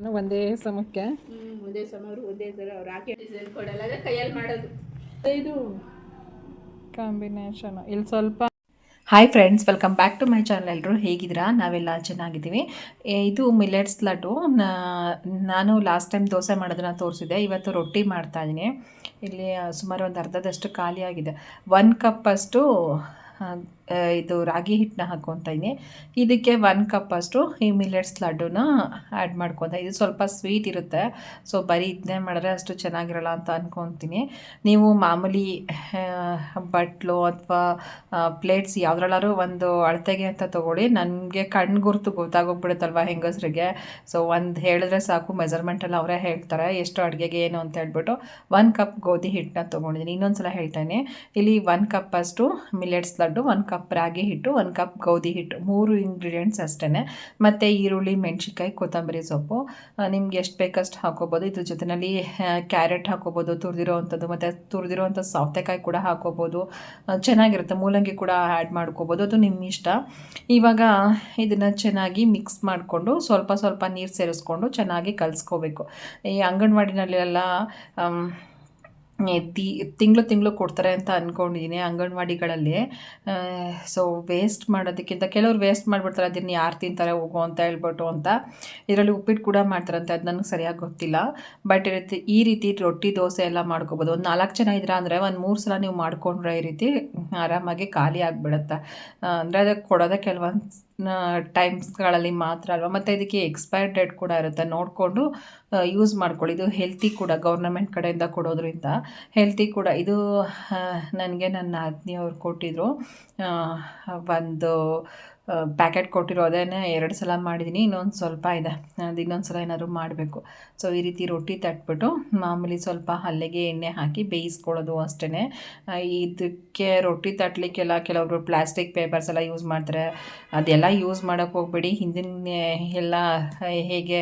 ನಾನು ಒಂದೇ ಸಮಕ್ಕೆ? ಒಂದೇ ಸಮ ಅವ್ರು ಒಂದೇ ಥರ ಅವ್ರು ಹಾಕಿ ಡಿಸೈನ್ ಕೊಡಲ್ಲ ಅದೇ ಕೈಯಲ್ಲಿ ಮಾಡೋದು. ಇದು. ಕಾಂಬಿನೇಷನ್ ಇಲ್ಲಿ ಸ್ವಲ್ಪ hi friends welcome back to my channel ಎಲ್ಲರೂ ಹೇಗಿದ್ದೀರಾ? ನಾವೆಲ್ಲ ಚೆನ್ನಾಗಿದ್ದೀವಿ. ಇದು ಮಿಲೆಟ್ಸ್ ಲಡ್ಡು. ನಾನು ಲಾಸ್ಟ್ ಟೈಮ್ ದೋಸೆ ಮಾಡೋದನ್ನ ತೋರಿಸಿದೆ ಇವತ್ತು ರೊಟ್ಟಿ ಮಾಡ್ತಾ ಇದ್ದೀನಿ. ಇಲ್ಲಿ ಸುಮಾರು ಒಂದು ಅರ್ಧದಷ್ಟು ಖಾಲಿಯಾಗಿದೆ. ಆಗಿದೆ ಒನ್ ಕಪ್ಪಷ್ಟು ಇದು ರಾಗಿ ಹಿಟ್ಟನ್ನ ಹಾಕ್ಕೊತಾ ಇದ್ದೀನಿ ಇದಕ್ಕೆ ಒನ್ ಕಪ್ ಅಷ್ಟು ಈ ಮಿಲೆಟ್ಸ್ ಲಡ್ಡುನ ಆ್ಯಡ್ ಮಾಡ್ಕೊತ, ಇದು ಸ್ವಲ್ಪ ಸ್ವೀಟ್ ಇರುತ್ತೆ. ಸೊ ಬರೀ ಇದನ್ನೇ ಮಾಡಿದ್ರೆ ಅಷ್ಟು ಚೆನ್ನಾಗಿರಲ್ಲ ಅಂತ ಅಂದ್ಕೊತೀನಿ ನೀವು ಮಾಮೂಲಿ ಬಟ್ಲು ಅಥವಾ ಪ್ಲೇಟ್ಸ್ ಯಾವುದ್ರಲ್ಲಾರು ಒಂದು ಅಳತೆಗೆ ಅಂತ ತೊಗೊಳ್ಳಿ. ನನಗೆ ಕಣ್ಣು ಗುರುತು ಗೊತ್ತಾಗೋಗ್ಬಿಡುತ್ತಲ್ವ ಹೆಂಗಸರಿಗೆ. ಸೊ ಒಂದು ಹೇಳಿದ್ರೆ ಸಾಕು ಮೆಜರ್ಮೆಂಟಲ್ಲಿ ಅವರೇ ಹೇಳ್ತಾರೆ, ಎಷ್ಟು ಅಡುಗೆಗೆ ಏನು ಅಂತ ಹೇಳ್ಬಿಟ್ಟು. ಒನ್ ಕಪ್ ಗೋಧಿ ಹಿಟ್ಟನ್ನ ತೊಗೊಂಡಿದ್ದೀನಿ ಇನ್ನೊಂದ್ಸಲ ಹೇಳ್ತೇನೆ. ಇಲ್ಲಿ ಒನ್ ಕಪ್ಪಷ್ಟು ಮಿಲೆಟ್ಸ್ ಲಡ್ಡು ಒಂದು ಕಪ್ ರಾಗಿ ಹಿಟ್ಟು, ಒಂದು ಕಪ್ ಗೋಧಿ ಹಿಟ್ಟು, ಮೂರು ಇಂಗ್ರೀಡಿಯೆಂಟ್ಸ್ ಅಷ್ಟೇ ಮತ್ತು ಈರುಳ್ಳಿ, ಮೆಣಸಿನ್ಕಾಯಿ, ಕೊತ್ತಂಬರಿ ಸೊಪ್ಪು. ನಿಮ್ಗೆ ಎಷ್ಟು ಬೇಕಷ್ಟು ಹಾಕೋಬೋದು. ಇದ್ರ ಜೊತೆಯಲ್ಲಿ ಕ್ಯಾರೆಟ್ ಹಾಕೋಬೋದು ತುರಿದಿರೋ ಅಂಥದ್ದು ಮತ್ತು ತುರಿದಿರೋ ಅಂಥ ಸೌತೆಕಾಯಿ ಕೂಡ ಹಾಕೋಬೋದು. ಚೆನ್ನಾಗಿರುತ್ತೆ. ಮೂಲಂಗಿ ಕೂಡ ಆ್ಯಡ್ ಮಾಡ್ಕೋಬೋದು. ಅದು ನಿಮ್ಮ ಇಷ್ಟ. ಇವಾಗ ಇದನ್ನು ಚೆನ್ನಾಗಿ ಮಿಕ್ಸ್ ಮಾಡಿಕೊಂಡು ಸ್ವಲ್ಪ ಸ್ವಲ್ಪ ನೀರು ಸೇರಿಸ್ಕೊಂಡು ಚೆನ್ನಾಗಿ ಕಲಿಸ್ಕೋಬೇಕು. ಈ ಅಂಗನವಾಡಿನಲ್ಲೆಲ್ಲ ತಿ, ತಿಂಗಳು ತಿಂಗಳು ಕೊಡ್ತಾರೆ ಅಂತ ಅಂದ್ಕೊಂಡಿದ್ದೀನಿ ಅಂಗನವಾಡಿಗಳಲ್ಲಿ. ಸೊ ವೇಸ್ಟ್ ಮಾಡೋದಕ್ಕಿಂತ ಕೆಲವ್ರು ವೇಸ್ಟ್ ಮಾಡಿಬಿಡ್ತಾರೆ ಅದನ್ನು ಯಾರು ತಿಂತಾರೆ, ಹೋಗೋ ಅಂತ ಹೇಳ್ಬಿಟ್ಟು ಅಂತ. ಇದರಲ್ಲಿ ಉಪ್ಪಿಟ್ಟು ಕೂಡ ಮಾಡ್ತಾರಂತೆ, ಅದು ನನಗೆ ಸರಿಯಾಗಿ ಗೊತ್ತಿಲ್ಲ. ಬಟ್ ಈ ರೀತಿ ಈ ರೀತಿ ರೊಟ್ಟಿ, ದೋಸೆ ಎಲ್ಲ ಮಾಡ್ಕೋಬೋದು. ಒಂದು ನಾಲ್ಕು ಜನ ಇದ್ದೀರಾ ಅಂದರೆ ಒಂದು ಮೂರು ಸಲ ನೀವು ಮಾಡಿಕೊಂಡ್ರೆ ಈ ರೀತಿ ಆರಾಮಾಗಿ ಖಾಲಿ ಆಗಿಬಿಡುತ್ತೆ. ಅಂದರೆ ಅದಕ್ಕೆ ಕೊಡೋದೇ ಕೆಲವೊಂದು ಟೈಮ್ಸ್ಗಳಲ್ಲಿ ಮಾತ್ರ ಅಲ್ವಾ? ಮತ್ತು ಇದಕ್ಕೆ ಎಕ್ಸ್ಪೈರ್ ಡೇಟ್ ಕೂಡ ಇರುತ್ತೆ. ನೋಡಿಕೊಂಡು ಯೂಸ್ ಮಾಡ್ಕೊಳ್ಳಿ. ಇದು ಹೆಲ್ತಿ ಕೂಡ ಗೌರ್ನಮೆಂಟ್ ಕಡೆಯಿಂದ ಕೊಡೋದ್ರಿಂದ ಹೆಲ್ತಿ ಕೂಡ. ಇದು ನನಗೆ ನನ್ನ ಆತ್ಮೀಯವ್ರು ಕೊಟ್ಟಿದ್ರು. ಒಂದು ಪ್ಯಾಕೆಟ್ ಕೊಟ್ಟಿರೋದೇನೆ ಎರಡು ಸಲ ಮಾಡಿದ್ದೀನಿ ಇನ್ನೊಂದು ಸ್ವಲ್ಪ ಇದೆ. ಅದು ಇನ್ನೊಂದು ಸಲ ಏನಾದರೂ ಮಾಡಬೇಕು. ಸೊ ಈ ರೀತಿ ರೊಟ್ಟಿ ತಟ್ಬಿಟ್ಟು ಮಾಮೂಲಿ ಸ್ವಲ್ಪ ಹಲ್ಲೆಗೆ ಎಣ್ಣೆ ಹಾಕಿ ಬೇಯಿಸ್ಕೊಳ್ಳೋದು ಅಷ್ಟೇ ಇದಕ್ಕೆ ರೊಟ್ಟಿ ತಟ್ಟಲಿಕ್ಕೆಲ್ಲ ಕೆಲವರು ಪ್ಲಾಸ್ಟಿಕ್ ಪೇಪರ್ಸ್ ಎಲ್ಲ ಯೂಸ್ ಮಾಡ್ತಾರೆ. ಅದೆಲ್ಲ ಯೂಸ್ ಮಾಡೋಕ್ಕೆ ಹೋಗ್ಬೇಡಿ. ಹಿಂದಿನ ಎಲ್ಲ ಹೇಗೆ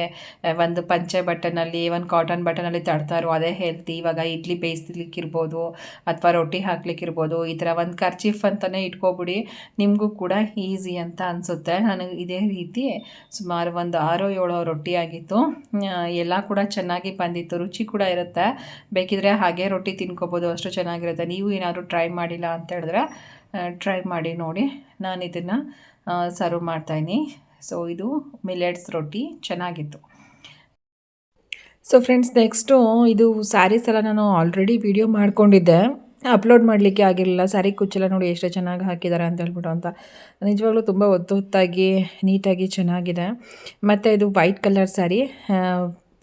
ಒಂದು ಪಂಚೆ ಬಟನಲ್ಲಿ ಒಂದು ಕಾಟನ್ ಬಟನಲ್ಲಿ ತಡ್ತಾರೋ ಅದೇ ಹೆಲ್ತಿ ಇವಾಗ ಇಡ್ಲಿ ಬೇಯಿಸ್ಲಿಕ್ಕಿರ್ಬೋದು, ಅಥವಾ ರೊಟ್ಟಿ ಹಾಕ್ಲಿಕ್ಕಿರ್ಬೋದು, ಈ ಥರ ಒಂದು ಖರ್ಚೀಫ್ ಅಂತಲೇ ಇಟ್ಕೊಬಿಡಿ. ನಿಮಗೂ ಕೂಡ ಈಸಿ ಅಂತ ಅನಿಸುತ್ತೆ. ನನಗೆ ಇದೇ ರೀತಿ ಸುಮಾರು ಒಂದು ಆರೋ ಏಳೋ ರೊಟ್ಟಿ ಆಗಿತ್ತು. ಆ, ಎಲ್ಲ ಕೂಡ ಚೆನ್ನಾಗಿ ಬಂದಿತ್ತು. ರುಚಿ ಕೂಡ ಇರುತ್ತೆ. ಬೇಕಿದ್ರೆ ಹಾಗೆ ರೊಟ್ಟಿ ತಿನ್ಕೋಬೋದು ಅಷ್ಟು ಚೆನ್ನಾಗಿರುತ್ತೆ. ನೀವು ಏನಾದರೂ ಟ್ರೈ ಮಾಡಿಲ್ಲ ಅಂತ ಹೇಳಿದ್ರೆ ಟ್ರೈ ಮಾಡಿ ನೋಡಿ. ನಾನು ಇದನ್ನು ಸರ್ವ್ ಮಾಡ್ತಾಯಿನಿ ಸೊ ಇದು ಮಿಲೆಟ್ಸ್ ರೊಟ್ಟಿ. ಚೆನ್ನಾಗಿತ್ತು. ಸೊ ಫ್ರೆಂಡ್ಸ್ ನೆಕ್ಸ್ಟು ಇದು ಸ್ಯಾರೀಸ್ ಎಲ್ಲ ನಾನು ಆಲ್ರೆಡಿ ವಿಡಿಯೋ ಮಾಡ್ಕೊಂಡಿದ್ದೆ. ಅಪ್ಲೋಡ್ ಮಾಡಲಿಕ್ಕೆ ಆಗಿರಲಿಲ್ಲ. ಸ್ಯಾರಿ ಕುಚ್ಚೆಲ್ಲ ನೋಡಿ ಎಷ್ಟು ಚೆನ್ನಾಗಿ ಹಾಕಿದ್ದಾರೆ ಅಂತ ಹೇಳ್ಬಿಟ್ಟು ಅಂತ. ನಿಜವಾಗ್ಲೂ ತುಂಬ ಒತ್ತು ಹೊತ್ತಾಗಿ, ನೀಟಾಗಿ ಚೆನ್ನಾಗಿದೆ. ಮತ್ತು ಇದು ವೈಟ್ ಕಲರ್ ಸ್ಯಾರಿ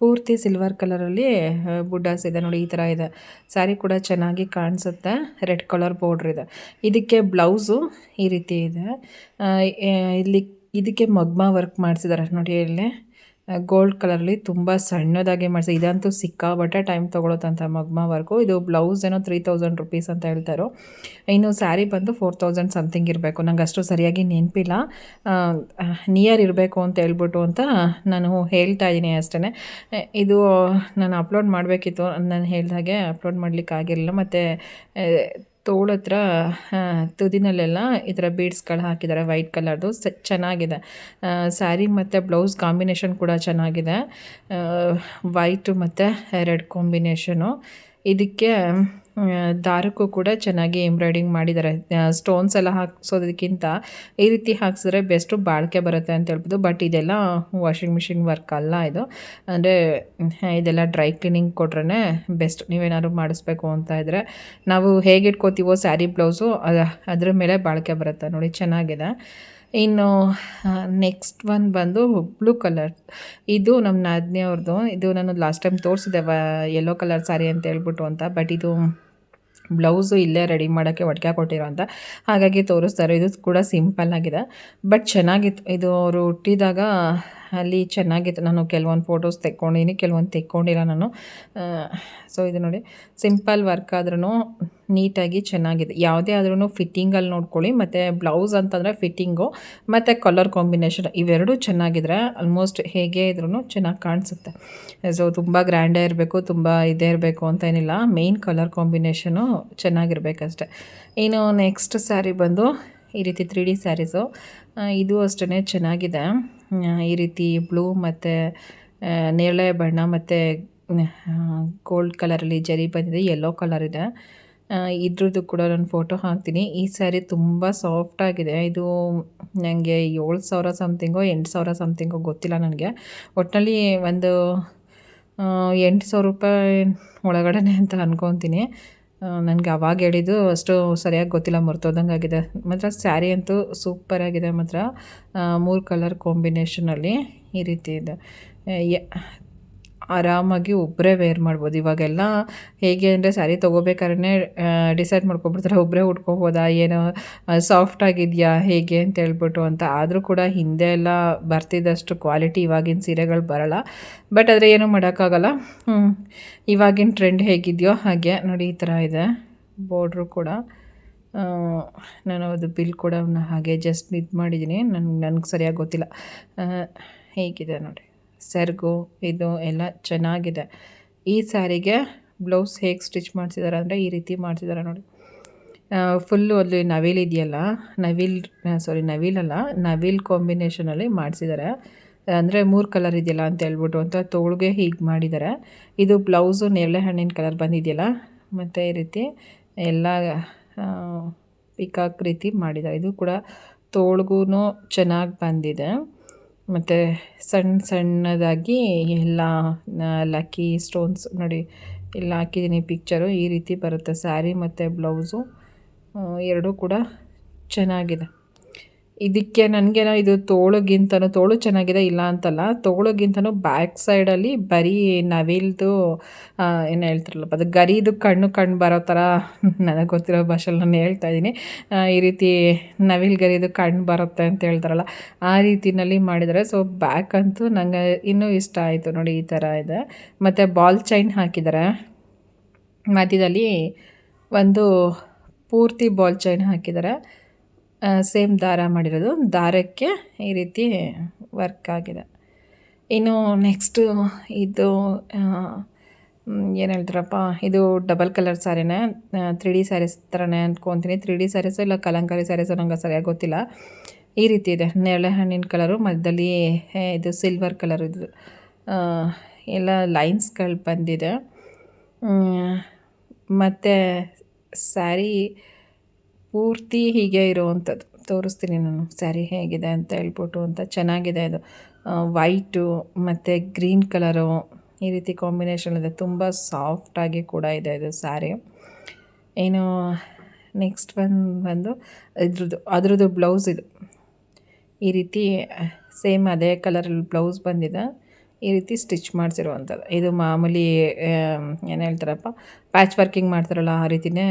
ಪೂರ್ತಿ ಸಿಲ್ವರ್ ಕಲರಲ್ಲಿ ಬುಡ್ಡಾಸ್ ಇದೆ ನೋಡಿ, ಈ ಥರ ಇದೆ. ಸ್ಯಾರಿ ಕೂಡ ಚೆನ್ನಾಗಿ ಕಾಣಿಸುತ್ತೆ. ರೆಡ್ ಕಲರ್ ಬಾರ್ಡ್ರ್ ಇದೆ. ಇದಕ್ಕೆ ಬ್ಲೌಸು ಈ ರೀತಿ ಇದೆ. ಇಲ್ಲಿ, ಇದಕ್ಕೆ ಮಗ್ಮಾ ವರ್ಕ್ ಮಾಡಿಸಿದ್ದಾರೆ ನೋಡಿ ಇಲ್ಲಿ. ಗೋಲ್ಡ್ ಕಲರಲ್ಲಿ ತುಂಬ ಸಣ್ಣದಾಗಿ ಮಾಡಿಸಿ, ಇದಂತೂ ಸಿಕ್ಕಾಬಟ್ಟೆ ಟೈಮ್ ತೊಗೊಳತ್ತಂತ ಮಗ್ಮ ವರ್ಕು ಇದು ಬ್ಲೌಸ್ ಏನೋ ತ್ರೀ ತೌಸಂಡ್ ರುಪೀಸ್ ಅಂತ ಹೇಳ್ತಾರೋ. ಇನ್ನು ಸ್ಯಾರಿ ಬಂದು ಫೋರ್ ತೌಸಂಡ್ ಸಮಥಿಂಗ್ ಇರಬೇಕು. ನಂಗೆ ಅಷ್ಟು ಸರಿಯಾಗಿ ನೆನಪಿಲ್ಲ. ನಿಯರ್ ಇರಬೇಕು ಅಂತ ಹೇಳ್ಬಿಟ್ಟು ಅಂತ ನಾನು ಹೇಳ್ತಾ ಇದ್ದೀನಿ ಅಷ್ಟೇ ಇದು ನಾನು ಅಪ್ಲೋಡ್ ಮಾಡಬೇಕಿತ್ತು. ನಾನು ಹೇಳಿದಾಗೆ ಅಪ್ಲೋಡ್ ಮಾಡಲಿಕ್ಕೆ ಆಗಿರಲಿಲ್ಲ ಮತ್ತು ತೋಳ ಹತ್ರ ಆ, ತುದಿನಲ್ಲೆಲ್ಲ ಈ ಥರ ಬೀಡ್ಸ್ಗಳು ಹಾಕಿದ್ದಾರೆ ವೈಟ್ ಕಲರ್ದು. ಸ ಚೆನ್ನಾಗಿದೆ. ಸ್ಯಾರಿ ಮತ್ತು ಬ್ಲೌಸ್ ಕಾಂಬಿನೇಷನ್ ಕೂಡ ಚೆನ್ನಾಗಿದೆ. ವೈಟು ಮತ್ತು ರೆಡ್ ಕಾಂಬಿನೇಷನು. ಇದಕ್ಕೆ ದಾರಕ್ಕೂ ಕೂಡ ಚೆನ್ನಾಗಿ ಎಂಬ್ರಾಯ್ಡಿಂಗ್ ಮಾಡಿದ್ದಾರೆ. ಸ್ಟೋನ್ಸ್ ಎಲ್ಲ ಹಾಕ್ಸೋದಕ್ಕಿಂತ ಈ ರೀತಿ ಹಾಕ್ಸಿದ್ರೆ ಬೆಸ್ಟು ಬಾಳಿಕೆ ಬರುತ್ತೆ ಅಂತ ಹೇಳ್ಬೋದು. ಬಟ್ ಇದೆಲ್ಲ ವಾಷಿಂಗ್ ಮಿಷಿನ್ ವರ್ಕ್ ಅಲ್ಲ ಇದು. ಅಂದರೆ ಇದೆಲ್ಲ ಡ್ರೈ ಕ್ಲೀನಿಂಗ್ ಕೊಟ್ರೇ ಬೆಸ್ಟ್ ನೀವೇನಾದ್ರು ಮಾಡಿಸ್ಬೇಕು ಅಂತ ಇದ್ದರೆ ನಾವು ಹೇಗೆ ಇಟ್ಕೋತೀವೋ ಸ್ಯಾರಿ ಬ್ಲೌಸು ಅದ, ಅದ್ರ ಮೇಲೆ ಬಾಳಿಕೆ ಬರುತ್ತೆ. ನೋಡಿ, ಚೆನ್ನಾಗಿದೆ. ಇನ್ನು ನೆಕ್ಸ್ಟ್ ಒನ್ ಬಂದು ಬ್ಲೂ ಕಲರ್ ಇದು ನಮ್ಮ ನಾದಿನಿ ಅವ್ರದ್ದು ಇದು ನಾನು ಲಾಸ್ಟ್ ಟೈಮ್ ತೋರಿಸಿದೆ ಯೆಲ್ಲೋ ಕಲರ್ ಸ್ಯಾರಿ ಅಂತ ಹೇಳ್ಬಿಟ್ಟು ಅಂತ. ಬಟ್ ಇದು ಬ್ಲೌಸು ಇಲ್ಲೇ ರೆಡಿ ಮಾಡೋಕ್ಕೆ ಒಟ್ಟಿಗೆ ಕೊಟ್ಟಿರೋ ಅಂತ. ಹಾಗಾಗಿ ತೋರಿಸ್ತಾರೆ. ಇದು ಕೂಡ ಸಿಂಪಲ್ ಆಗಿದೆ. ಬಟ್ ಚೆನ್ನಾಗಿತ್ತು. ಇದು ಅವರು ಹುಟ್ಟಿದಾಗ ಅಲ್ಲಿ ಚೆನ್ನಾಗಿತ್ತು. ನಾನು ಕೆಲವೊಂದು ಫೋಟೋಸ್ ತೆಕ್ಕೊಂಡಿದ್ದೀನಿ ಕೆಲವೊಂದು ತೆಕ್ಕೊಂಡಿಲ್ಲ ನಾನು. ಸೊ ಇದು ನೋಡಿ ಸಿಂಪಲ್ ವರ್ಕ್ ಆದ್ರೂ ನೀಟಾಗಿ ಚೆನ್ನಾಗಿದೆ. ಯಾವುದೇ ಆದ್ರೂ ಫಿಟ್ಟಿಂಗಲ್ಲಿ ನೋಡ್ಕೊಳ್ಳಿ, ಮತ್ತು ಬ್ಲೌಸ್ ಅಂತಂದರೆ ಫಿಟ್ಟಿಂಗು ಮತ್ತು ಕಲರ್ ಕಾಂಬಿನೇಷನ್ ಇವೆರಡೂ ಚೆನ್ನಾಗಿದ್ರೆ ಆಲ್ಮೋಸ್ಟ್ ಹೇಗೆ ಇದ್ರೂ ಚೆನ್ನಾಗಿ ಕಾಣಿಸುತ್ತೆ. ಸೊ ತುಂಬ ಗ್ರ್ಯಾಂಡೇ ಇರಬೇಕು, ತುಂಬ ಇದೇ ಇರಬೇಕು ಅಂತ ಏನಿಲ್ಲ. ಮೇಯ್ನ್ ಕಲರ್ ಕಾಂಬಿನೇಷನು ಚೆನ್ನಾಗಿರ್ಬೇಕಷ್ಟೆ. ಇನ್ನು ನೆಕ್ಸ್ಟ್ ಸ್ಯಾರಿ ಬಂದು, ಈ ರೀತಿ ತ್ರೀ ಡಿ ಸ್ಯಾರೀಸು ಇದು ಅಷ್ಟೇ ಚೆನ್ನಾಗಿದೆ. ಈ ರೀತಿ ಬ್ಲೂ ಮತ್ತು ನೇರಳೆ ಬಣ್ಣ ಮತ್ತು ಗೋಲ್ಡ್ ಕಲರಲ್ಲಿ ಜರಿ ಬಂದಿದೆ ಯೆಲ್ಲೋ ಕಲರ್ ಇದೆ. ಇದ್ರದ್ದು ಕೂಡ ನಾನು ಫೋಟೋ ಹಾಕ್ತೀನಿ. ಈ ಸ್ಯಾರಿ ತುಂಬ ಸಾಫ್ಟಾಗಿದೆ ಇದು ನನಗೆ ಏಳು ಸಾವಿರ ಸಮಥಿಂಗೋ ಎಂಟು ಸಾವಿರ ಸಮಥಿಂಗೋ ಗೊತ್ತಿಲ್ಲ ನನಗೆ. ಒಟ್ಟಿನಲ್ಲಿ ಒಂದು ಎಂಟು ಸಾವಿರ ರೂಪಾಯಿ ಒಳಗಡೆ ಅಂತ ಅನ್ಕೊತೀನಿ. ನನಗೆ ಅವಾಗ ಹೇಳಿದ್ದು ಅಷ್ಟು ಸರಿಯಾಗಿ ಗೊತ್ತಿಲ್ಲ ಮರ್ತೋದಂಗೆ ಆಗಿದೆ ಮಾತ್ರ ಸ್ಯಾರಿ ಅಂತೂ ಸೂಪರಾಗಿದೆ ಮಾತ್ರ. ಮೂರು ಕಲರ್ ಕಾಂಬಿನೇಷನಲ್ಲಿ ಈ ರೀತಿ ಇದೆ. ಯ- ಆರಾಮಾಗಿ ಒಬ್ಬರೇ ವೇರ್ ಮಾಡ್ಬೋದು. ಇವಾಗೆಲ್ಲ ಹೇಗೆ ಅಂದರೆ ಸ್ಯಾರಿ ತೊಗೋಬೇಕಾದ್ರೆ ಡಿಸೈಡ್ ಮಾಡ್ಕೊಬಿಡ್ತಾರೆ ಒಬ್ಬರೇ ಉಟ್ಕೋಬೋದಾ? ಏನೋ ಸಾಫ್ಟ್ ಆಗಿದೆಯಾ? ಹೇಗೆ ಅಂತ ಹೇಳ್ಬಿಟ್ಟು ಅಂತ. ಆದರೂ ಕೂಡ ಹಿಂದೆ ಎಲ್ಲ ಬರ್ತಿದ್ದಷ್ಟು ಕ್ವಾಲಿಟಿ ಇವಾಗಿನ ಸೀರೆಗಳು ಬರಲ್ಲ. ಬಟ್ ಆದರೆ ಏನೂ ಮಾಡೋಕ್ಕಾಗಲ್ಲ. ಇವಾಗಿನ ಟ್ರೆಂಡ್ ಹೇಗಿದೆಯೋ ಹಾಗೆ. ನೋಡಿ, ಈ ಥರ ಇದೆ. ಬಾರ್ಡ್ರು ಕೂಡ. ನಾನು ಅದು ಬಿಲ್ ಕೂಡ ಹಾಗೆ ಜಸ್ಟ್ ಇದು ಮಾಡಿದ್ದೀನಿ. ನನಗೆ ನನಗೆ ಸರಿಯಾಗಿ ಗೊತ್ತಿಲ್ಲ. ಹೇಗಿದೆ ನೋಡಿ. ಸೆರ್ಗು, ಇದು ಎಲ್ಲ ಚೆನ್ನಾಗಿದೆ. ಈ ಸ್ಯಾರಿಗೆ ಬ್ಲೌಸ್ ಹೇಗೆ ಸ್ಟಿಚ್ ಮಾಡಿಸಿದ್ದಾರೆ ಅಂದರೆ ಈ ರೀತಿ ಮಾಡ್ತಿದ್ದಾರೆ ನೋಡಿ. ಫುಲ್ಲು ಅಲ್ಲಿ ನವಿಲ್ ಇದೆಯಲ್ಲ, ನವಿಲ್ ಸಾರಿ ನವಿಲಲ್ಲ ನವಿಲ್ ಕಾಂಬಿನೇಷನಲ್ಲಿ ಮಾಡಿಸಿದ್ದಾರೆ ಅಂದರೆ ಮೂರು ಕಲರ್ ಇದೆಯಲ್ಲ ಅಂತ ಹೇಳ್ಬಿಟ್ಟು ಅಂತ ತೋಳಿಗೆ ಹೀಗೆ ಮಾಡಿದ್ದಾರೆ ಇದು ಬ್ಲೌಸು ನೇರಳೆ ಹಣ್ಣಿನ ಕಲರ್ ಬಂದಿದೆಯಲ್ಲ, ಮತ್ತು ಈ ರೀತಿ ಎಲ್ಲ ಪಿಕಾಕ್ ರೀತಿ ಮಾಡಿದ್ದಾರೆ ಇದು ಕೂಡ ತೋಳ್ಗೂ ಚೆನ್ನಾಗಿ ಬಂದಿದೆ. ಮತ್ತು ಸಣ್ಣ ಸಣ್ಣದಾಗಿ ಎಲ್ಲ ಲಕ್ಕಿ ಸ್ಟೋನ್ಸ್ ನೋಡಿ, ಎಲ್ಲ ಹಾಕಿದ್ದೀನಿ ಪಿಕ್ಚರು ಈ ರೀತಿ ಬರುತ್ತೆ ಸ್ಯಾರಿ ಮತ್ತು ಬ್ಲೌಸು. ಎರಡೂ ಕೂಡ ಚೆನ್ನಾಗಿದೆ. ಇದಕ್ಕೆ ನನಗೇನೋ ಇದು ತೋಳಗಿಂತನೂ ತೋಳು ಚೆನ್ನಾಗಿದೆ ಇಲ್ಲ ಅಂತಲ್ಲ, ತೋಳಗಿಂತನೂ ಬ್ಯಾಕ್ ಸೈಡಲ್ಲಿ ಬರೀ ನವಿಲ್ದು ಏನು ಹೇಳ್ತಿರಲ್ಲಪ್ಪ ಅದು ಗರಿದು ಕಣ್ಣು ಕಣ್ಣು ಬರೋ ಥರ ನನಗೆ ಗೊತ್ತಿರೋ ಭಾಷೆಲಿ ನಾನು ಹೇಳ್ತಾ ಇದ್ದೀನಿ. ಈ ರೀತಿ ನವಿಲ್ ಗರಿದು ಕಣ್ಣು ಬರುತ್ತೆ ಅಂತ ಹೇಳ್ತಾರಲ್ಲ, ಆ ರೀತಿನಲ್ಲಿ ಮಾಡಿದರೆ ಸೊ ಬ್ಯಾಕ್ ಅಂತೂ ನನಗೆ ಇನ್ನೂ ಇಷ್ಟ ಆಯಿತು ನೋಡಿ ಈ ಥರ ಇದೆ. ಮತ್ತು ಬಾಲ್ ಚೈನ್ ಹಾಕಿದ್ದಾರೆ. ಮಧ್ಯದಲ್ಲಿ ಒಂದು ಪೂರ್ತಿ ಬಾಲ್ ಚೈನ್ ಹಾಕಿದ್ದಾರೆ. ಸೇಮ್ ದಾರ ಮಾಡಿರೋದು. ದಾರಕ್ಕೆ ಈ ರೀತಿ ವರ್ಕ್ ಆಗಿದೆ. ಇನ್ನು ನೆಕ್ಸ್ಟು ಇದು ಏನು ಹೇಳ್ತಾರಪ್ಪ, ಇದು ಡಬಲ್ ಕಲರ್ ಸ್ಯಾರಿನೇ ತ್ರೀ ಡಿ ಸ್ಯಾರೀಸ್ ಥರನೇ ಅಂದ್ಕೊತೀನಿ ತ್ರೀ ಡಿ ಸ್ಯಾರೀಸು ಇಲ್ಲ ಕಲಂಕಾರಿ ಸ್ಯಾರೀಸು ನಂಗೆ ಸರಿಯಾಗಿ ಗೊತ್ತಿಲ್ಲ. ಈ ರೀತಿ ಇದೆ. ನೇರಳೆ ಹಣ್ಣಿನ ಕಲರು, ಮಧ್ಯದಲ್ಲಿ ಇದು ಸಿಲ್ವರ್ ಕಲರ್ ಇದು. ಎಲ್ಲ ಲೈನ್ಸ್ಗಳು ಬಂದಿದೆ. ಮತ್ತು ಸ್ಯಾರಿ ಪೂರ್ತಿ ಹೀಗೆ ಇರುವಂಥದ್ದು. ತೋರಿಸ್ತೀನಿ ನಾನು. ಸ್ಯಾರಿ ಹೇಗಿದೆ ಅಂತ ಹೇಳ್ಬಿಟ್ಟು ಅಂತ ಚೆನ್ನಾಗಿದೆ ಇದು. ವೈಟು ಮತ್ತು ಗ್ರೀನ್ ಕಲರು ಈ ರೀತಿ ಕಾಂಬಿನೇಷನ್ ಇದೆ. ತುಂಬ ಸಾಫ್ಟಾಗಿ ಕೂಡ ಇದೆ ಇದು ಸ್ಯಾರಿ. ಏನು ನೆಕ್ಸ್ಟ್ ಬಂದು ಬಂದು ಇದ್ರದ್ದು, ಅದ್ರದ್ದು ಬ್ಲೌಸ್ ಇದು. ಈ ರೀತಿ ಸೇಮ್ ಅದೇ ಕಲರಲ್ಲಿ ಬ್ಲೌಸ್ ಬಂದಿದೆ. ಈ ರೀತಿ ಸ್ಟಿಚ್ ಮಾಡಿಸಿರುವಂಥದ್ದು. ಇದು ಮಾಮೂಲಿ ಏನು ಹೇಳ್ತಾರಪ್ಪ ಪ್ಯಾಚ್ ವರ್ಕಿಂಗ್ ಮಾಡ್ತಾರಲ್ಲ, ಆ ರೀತಿಯೇ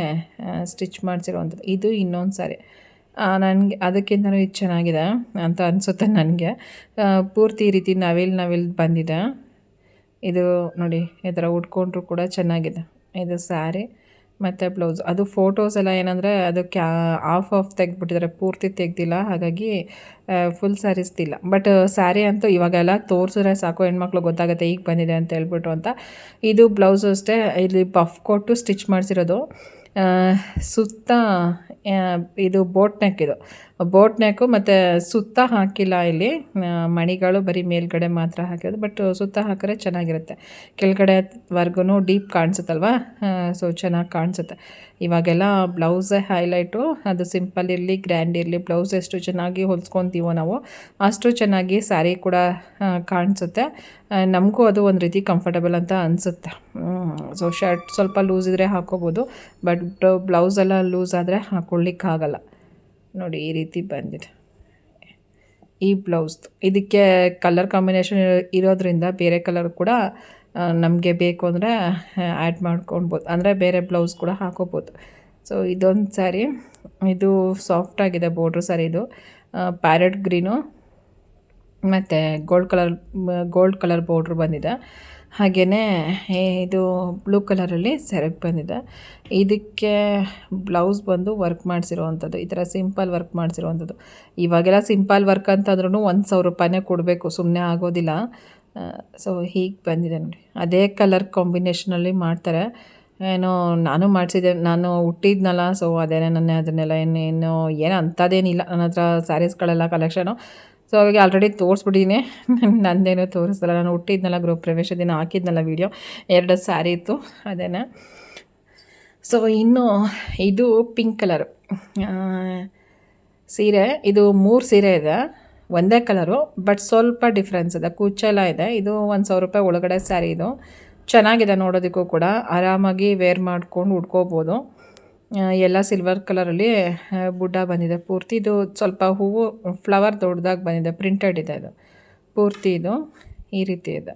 ಸ್ಟಿಚ್ ಮಾಡಿಸಿರುವಂಥದ್ದು. ಇದು ಇನ್ನೊಂದು ಸಾರಿ. ನನಗೆ ಅದಕ್ಕಿಂತಲೂ ಇದು ಚೆನ್ನಾಗಿದೆ ಅಂತ ಅನಿಸುತ್ತೆ ನನಗೆ. ಪೂರ್ತಿ ಈ ರೀತಿ ನವಿಲ್ ನವಿಲ್ ಬಂದಿದೆ. ಇದು ನೋಡಿ, ಈ ಥರ ಉಟ್ಕೊಂಡ್ರು ಕೂಡ ಚೆನ್ನಾಗಿದೆ. ಇದು ಸ್ಯಾರಿ ಮತ್ತು ಬ್ಲೌಸ್ ಅದು ಫೋಟೋಸ್ ಎಲ್ಲ ಏನಂದರೆ ಅದು ಕ್ಯಾ ಆಫ್ ಆಫ್ ತೆಗೆದ್ಬಿಟ್ಟಿದ್ದಾರೆ. ಪೂರ್ತಿ ತೆಗ್ದಿಲ್ಲ. ಹಾಗಾಗಿ ಫುಲ್ ಸ್ಯಾರೀಸ್ ಇಲ್ಲ ಬಟ್ ಸ್ಯಾರಿ ಅಂತೂ ಇವಾಗೆಲ್ಲ ತೋರಿಸಿದ್ರೆ ಸಾಕು. ಹೆಣ್ಮಕ್ಳು ಗೊತ್ತಾಗುತ್ತೆ ಈಗ ಬಂದಿದೆ ಅಂತ ಹೇಳ್ಬಿಟ್ಟು ಅಂತ. ಇದು ಬ್ಲೌಸು ಅಷ್ಟೇ. ಇಲ್ಲಿ ಪಫ್ ಕೊಟ್ಟು ಸ್ಟಿಚ್ ಮಾಡಿಸಿರೋದು. ಸುತ್ತ ಇದು ಬೋಟ್ ನೆಕ್ ಇದು. ಬೋಟ್ ನೆಕ್ಕು ಮತ್ತು ಸುತ್ತ ಹಾಕಿಲ್ಲ ಇಲ್ಲಿ. ಮಣಿಗಳು ಬರೀ ಮೇಲ್ಗಡೆ ಮಾತ್ರ ಹಾಕಿರೋದು ಬಟ್ ಸುತ್ತ ಹಾಕಿದ್ರೆ ಚೆನ್ನಾಗಿರುತ್ತೆ. ಕೆಳಗಡೆ ವರ್ಗೂ ಡೀಪ್ ಕಾಣಿಸುತ್ತಲ್ವ? ಸೊ ಚೆನ್ನಾಗಿ ಕಾಣಿಸುತ್ತೆ. ಇವಾಗೆಲ್ಲ ಬ್ಲೌಸೇ ಹೈಲೈಟು, ಅದು ಸಿಂಪಲ್ ಇರಲಿ, ಗ್ರ್ಯಾಂಡ್ ಇರಲಿ, ಬ್ಲೌಸ್ ಎಷ್ಟು ಚೆನ್ನಾಗಿ ಹೊಲ್ಸ್ಕೊತೀವೋ ನಾವು, ಅಷ್ಟು ಚೆನ್ನಾಗಿ ಸ್ಯಾರಿ ಕೂಡ ಕಾಣಿಸುತ್ತೆ. ನಮಗೂ ಅದು ಒಂದು ರೀತಿ ಕಂಫರ್ಟಬಲ್ ಅಂತ ಅನಿಸುತ್ತೆ. ಸೊ ಶರ್ಟ್ ಸ್ವಲ್ಪ ಲೂಸ್ ಇದ್ದರೆ ಹಾಕೋಬೋದು ಬಟ್ ಬ್ಲೌಸೆಲ್ಲ ಲೂಸ್ ಆದರೆ ಹಾಕ್ಕೊಳ್ಳಿಕ್ಕಾಗಲ್ಲ ನೋಡಿ ಈ ರೀತಿ ಬಂದಿದೆ. ಈ ಬ್ಲೌಸ್ದು ಇದಕ್ಕೆ ಕಲರ್ ಕಾಂಬಿನೇಷನ್ ಇರೋದ್ರಿಂದ ಬೇರೆ ಕಲರ್ ಕೂಡ ನಮಗೆ ಬೇಕು ಅಂದರೆ ಆ್ಯಡ್ ಮಾಡ್ಕೊಳ್ಬೋದು. ಅಂದರೆ ಬೇರೆ ಬ್ಲೌಸ್ ಕೂಡ ಹಾಕೋಬೋದು. ಸೊ ಇದೊಂದು ಸ್ಯಾರಿ ಇದು ಸಾಫ್ಟಾಗಿದೆ ಬೋರ್ಡ್ರ್ ಸ್ಯಾರಿ ಇದು. ಪ್ಯಾರೆಟ್ ಗ್ರೀನು ಮತ್ತು gold colour gold colour border ಬಂದಿದೆ. ಹಾಗೆಯೇ ಇದು ಬ್ಲೂ ಕಲರಲ್ಲಿ ಸೆರಗ್ ಬಂದಿದೆ. ಇದಕ್ಕೆ ಬ್ಲೌಸ್ ಬಂದು ವರ್ಕ್ ಮಾಡಿಸಿರುವಂಥದ್ದು ಈ ಥರ ಸಿಂಪಲ್ ವರ್ಕ್ ಮಾಡಿಸಿರುವಂಥದ್ದು ಇವಾಗೆಲ್ಲ ಸಿಂಪಲ್ ವರ್ಕ್ ಅಂತಂದ್ರೂ ಒಂದು ಸಾವಿರ ರೂಪಾಯಿನೇ ಕೊಡಬೇಕು ಸುಮ್ಮನೆ ಆಗೋದಿಲ್ಲ. ಸೊ ಹೀಗೆ ಬಂದಿದೆ ನೋಡಿ. ಅದೇ ಕಲರ್ ಕಾಂಬಿನೇಷನಲ್ಲಿ ಮಾಡ್ತಾರೆ. ಏನೋ ನಾನು ಮಾಡಿಸಿದ್ದೆ, ನಾನು ಹುಟ್ಟಿದ್ನಲ್ಲ ಸೊ ಅದೇನೇ ನನ್ನ ಅದನ್ನೆಲ್ಲ ಏನೇನು ಏನು ಏನು ಅಂಥದ್ದೇನಿಲ್ಲ. ನನ್ನ ಹತ್ರ ಸ್ಯಾರೀಸ್ಗಳೆಲ್ಲ ಕಲೆಕ್ಷನು ಸೊ ಅವಾಗ ಆಲ್ರೆಡಿ ತೋರಿಸ್ಬಿಟ್ಟಿದ್ದೀನಿ ನಂದೇನೋ ತೋರಿಸಲ್ಲ ನಾನು ಹುಟ್ಟಿದ್ನಲ್ಲ ಗೃಹ ಪ್ರವೇಶ ದಿನ, ಹಾಕಿದ್ನಲ್ಲ ವೀಡಿಯೋ ಎರಡು ಸ್ಯಾರಿ ಇತ್ತು. ಅದೇನೆ? ಸೊ ಇನ್ನು ಇದು ಪಿಂಕ್ ಕಲರು ಸೀರೆ. ಇದು ಮೂರು ಸೀರೆ ಇದೆ. ಒಂದೇ ಕಲರು ಬಟ್ ಸ್ವಲ್ಪ ಡಿಫ್ರೆನ್ಸ್ ಇದೆ. ಕೂಚೆಲ್ಲ ಇದೆ. ಇದು ಒಂದು ಸಾವಿರ ರೂಪಾಯಿ ಒಳಗಡೆ ಸ್ಯಾರಿ ಇದು. ಚೆನ್ನಾಗಿದೆ ನೋಡೋದಕ್ಕೂ ಕೂಡ. ಆರಾಮಾಗಿ ವೇರ್ ಮಾಡ್ಕೊಂಡು ಉಟ್ಕೋಬೋದು ಎಲ್ಲ ಸಿಲ್ವರ್ ಕಲರಲ್ಲಿ ಬುಡ್ಡ ಬಂದಿದೆ. ಪೂರ್ತಿ ಇದು ಸ್ವಲ್ಪ ಹೂವು ಫ್ಲವರ್ ದೊಡ್ಡದಾಗಿ ಬಂದಿದೆ. ಪ್ರಿಂಟೆಡ್ ಇದೆ ಅದು. ಪೂರ್ತಿ ಇದು ಈ ರೀತಿ ಇದೆ.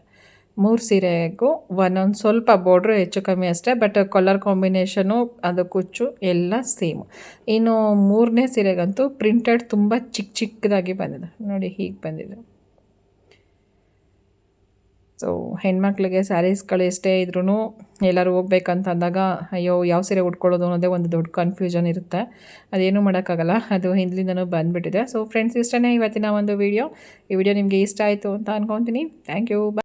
ಮೂರು ಸೀರೆಗೂ ಒಂದೊಂದು ಸ್ವಲ್ಪ ಬಾರ್ಡ್ರು ಹೆಚ್ಚು ಕಮ್ಮಿ ಅಷ್ಟೇ ಬಟ್ ಕಲರ್ ಕಾಂಬಿನೇಷನು ಅದು ಕುಚ್ಚು, ಎಲ್ಲ ಸೇಮ್ ಇನ್ನು ಮೂರನೇ ಸೀರೆಗಂತೂ ಪ್ರಿಂಟೆಡ್ ತುಂಬ ಚಿಕ್ಕ ಚಿಕ್ಕದಾಗಿ ಬಂದಿದೆ. ನೋಡಿ ಹೀಗೆ ಬಂದಿದೆ. ಸೊ ಹೆಣ್ಮಕ್ಳಿಗೆ ಸ್ಯಾರೀಸ್ಗಳು ಎಷ್ಟೇ ಇದ್ರೂ ಎಲ್ಲರೂ ಹೋಗ್ಬೇಕಂತ ಅಂದಾಗ ಅಯ್ಯೋ, ಯಾವ ಸೀರೆ ಉಟ್ಕೊಳ್ಳೋದು ಅನ್ನೋದೇ ಒಂದು ದೊಡ್ಡ ಕನ್ಫ್ಯೂಷನ್ ಇರುತ್ತೆ. ಅದೇನು ಮಾಡೋಕ್ಕಾಗಲ್ಲ. ಅದು ಹಿಂದ್ಲಿಂದನೂ ಬಂದುಬಿಟ್ಟಿದೆ. ಸೊ ಫ್ರೆಂಡ್ಸ್ ಇಷ್ಟನೇ ಇವತ್ತಿನ ಒಂದು ವಿಡಿಯೋ ಈ ವಿಡಿಯೋ ನಿಮಗೆ ಇಷ್ಟ ಆಯಿತು ಅಂತ ಅನ್ಕೊತೀನಿ. Thank you